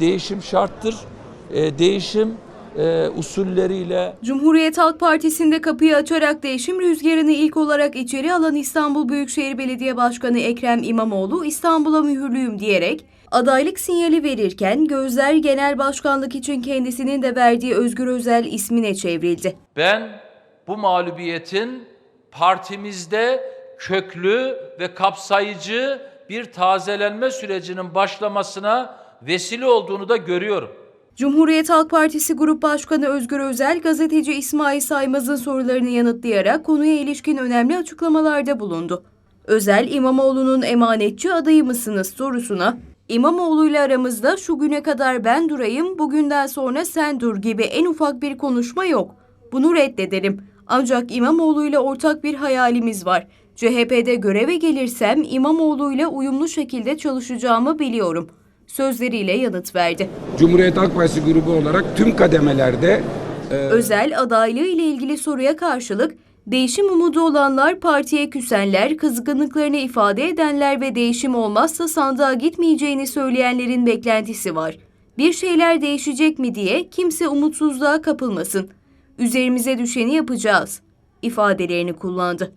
değişim şarttır. E, değişim e, usulleriyle Cumhuriyet Halk Partisi'nde kapıyı açarak değişim rüzgarını ilk olarak içeri alan İstanbul Büyükşehir Belediye Başkanı Ekrem İmamoğlu İstanbul'a mühürlüyüm diyerek adaylık sinyali verirken gözler genel başkanlık için kendisinin de verdiği Özgür Özel ismine çevrildi. Ben bu mağlubiyetin partimizde köklü ve kapsayıcı bir tazelenme sürecinin başlamasına vesile olduğunu da görüyorum. Cumhuriyet Halk Partisi Grup Başkanı Özgür Özel, gazeteci İsmail Saymaz'ın sorularını yanıtlayarak konuya ilişkin önemli açıklamalarda bulundu. Özel, İmamoğlu'nun emanetçi adayı mısınız sorusuna, İmamoğlu'yla aramızda şu güne kadar ben durayım, bugünden sonra sen dur gibi en ufak bir konuşma yok. Bunu reddederim. Ancak İmamoğlu'yla ortak bir hayalimiz var. CHP'de göreve gelirsem İmamoğlu'yla uyumlu şekilde çalışacağımı biliyorum. Sözleriyle yanıt verdi. Cumhuriyet Halk Partisi grubu olarak tüm kademelerde Özel adaylığı ile ilgili soruya karşılık değişim umudu olanlar partiye küsenler, kızgınlıklarını ifade edenler ve değişim olmazsa sandığa gitmeyeceğini söyleyenlerin beklentisi var. Bir şeyler değişecek mi diye kimse umutsuzluğa kapılmasın. Üzerimize düşeni yapacağız ifadelerini kullandı.